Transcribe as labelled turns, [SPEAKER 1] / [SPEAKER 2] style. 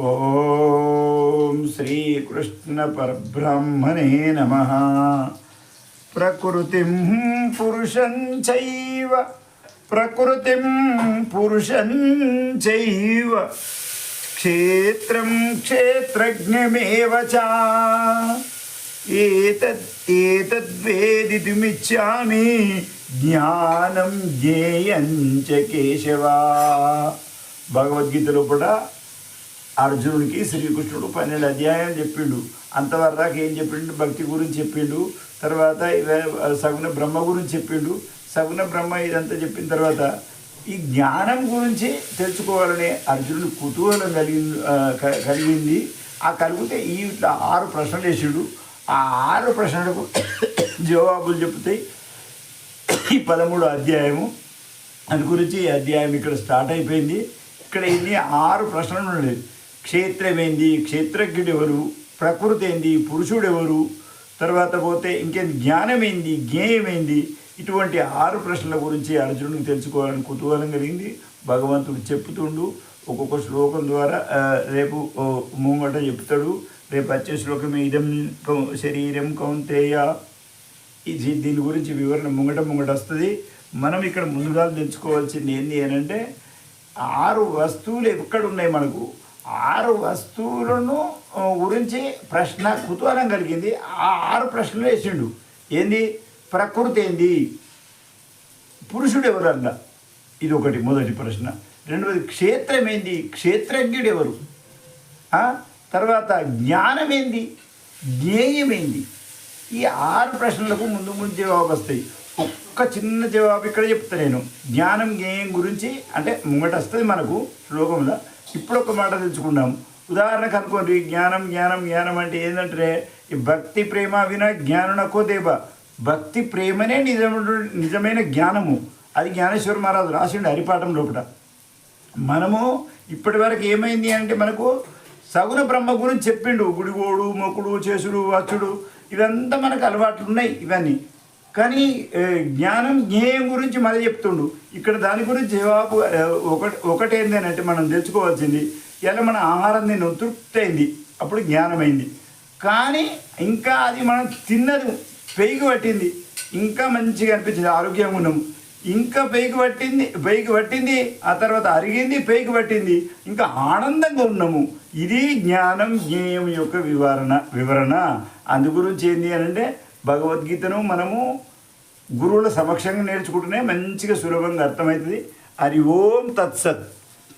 [SPEAKER 1] ఓం శ్రీకృష్ణ పరబ్రహ్మణే నమ. ప్రకృతి పురుషం చైవ ప్రకృతి పురుషం చైవ క్షేత్రం క్షేత్రజ్ఞమేవ చ. ఏతద్వేదితుమిచ్చామి జ్ఞానం జ్ఞేయం చ కేశవ. భగవద్గీతలో కూడా అర్జునుడికి శ్రీకృష్ణుడు పన్నెండు అధ్యాయాలు చెప్పిండు. అంతవరకు ఏం చెప్పిండు? భక్తి గురించి చెప్పిండు. తర్వాత సగుణ బ్రహ్మ గురించి చెప్పిండు. సగుణ బ్రహ్మ ఇదంతా చెప్పిన తర్వాత ఈ జ్ఞానం గురించి తెలుసుకోవాలనే అర్జునుడు కుతూహలం కలిగింది కలిగింది. ఆ కలిగితే ఈ ఇట్లా ఆరు ప్రశ్నలు వేసాడు. ఆ ఆరు ప్రశ్నలకు జవాబులు చెప్తాయి ఈ పదమూడు అధ్యాయము. దాని గురించి ఈ అధ్యాయం ఇక్కడ స్టార్ట్ అయిపోయింది. ఇక్కడ ఇన్ని ఆరు ప్రశ్నలు ఉండేది క్షేత్రం ఏంది క్షేత్రజ్ఞుడు ఎవరు ప్రకృతి ఏంది పురుషుడు ఎవరు తర్వాత పోతే ఇంకేం జ్ఞానం ఏంది ఇటువంటి ఆరు ప్రశ్నల గురించి అర్జునుడికి తెలుసుకోవాలని కుతూహలం కలిగింది. భగవంతుడు చెప్తుండు. ఒక్కొక్క శ్లోకం ద్వారా రేపు ముంగట చెప్తాడు. రేపు వచ్చే శ్లోకం ఇదం శరీరం కౌంతేయ. ఇది దీని గురించి వివరణ ముంగట ముంగట వస్తుంది. మనం ఇక్కడ ముందుగా తెలుసుకోవాల్సింది ఏంటి అని అంటే ఆరు వస్తువులు ఎక్కడ ఉన్నాయి మనకు? ఆరు వస్తువులను గురించి ప్రశ్న కుతూహలం కలిగింది. ఆ ఆరు ప్రశ్నలు వేసిండు. ఏంది? ప్రకృతి ఏంది? పురుషుడు ఎవరన్న ఇది ఒకటి మొదటి ప్రశ్న. రెండవది క్షేత్రం ఏంది? క్షేత్రజ్ఞుడు ఎవరు తర్వాత జ్ఞానం ఏంది? జ్ఞేయం ఏంది? ఈ ఆరు ప్రశ్నలకు ముందు ముందు జవాబు వస్తాయి. ఒక్క చిన్న జవాబు ఇక్కడ చెప్తా నేను. జ్ఞానం జ్ఞేయం గురించి అంటే ముంగట వస్తుంది మనకు శ్లోకంలో. ఇప్పుడు ఒక మాట తెలుసుకుందాం. ఉదాహరణకు అనుకోండి జ్ఞానం జ్ఞానం జ్ఞానం అంటే ఏంటంటే ఈ భక్తి ప్రేమ విన జ్ఞానునకో దేవ. భక్తి ప్రేమనే నిజమైన నిజమైన జ్ఞానము. అది జ్ఞానేశ్వర మహారాజు రాసిండు హరిపాఠం లోపల. మనము ఇప్పటి వరకు ఏమైంది అంటే మనకు సగుణ బ్రహ్మ గురించి చెప్పిండు. గుడిగోడు మొక్కుడు చేసుడు వచ్చుడు ఇవంతా మనకు అలవాట్లు ఉన్నాయి ఇవన్నీ. కానీ జ్ఞానం జ్ఞేయం గురించి మళ్ళీ చెప్తుండు. ఇక్కడ దాని గురించి జవాబు ఒకటి ఏంది అని అంటే మనం తెలుసుకోవాల్సింది ఇలా మన ఆహారం తిన్న తృప్తి అయింది అప్పుడు జ్ఞానమైంది. కానీ ఇంకా అది మనం తిన్నది పెయికి పట్టింది ఇంకా మంచిగా అనిపించింది ఆరోగ్యంగా ఉన్నాము ఇంకా పెయికి పట్టింది పైకి పట్టింది ఆ తర్వాత అరిగింది పైకి పట్టింది ఇంకా ఆనందంగా ఉన్నాము. ఇది జ్ఞానం జ్ఞేయం యొక్క వివరణ వివరణ. అందు గురించి ఏంటి అని అంటే భగవద్గీతను మనము గురువుల సమక్షంగా నేర్చుకుంటేనే మంచిగా సులభంగా అర్థమవుతుంది. హరి ఓం తత్సత్.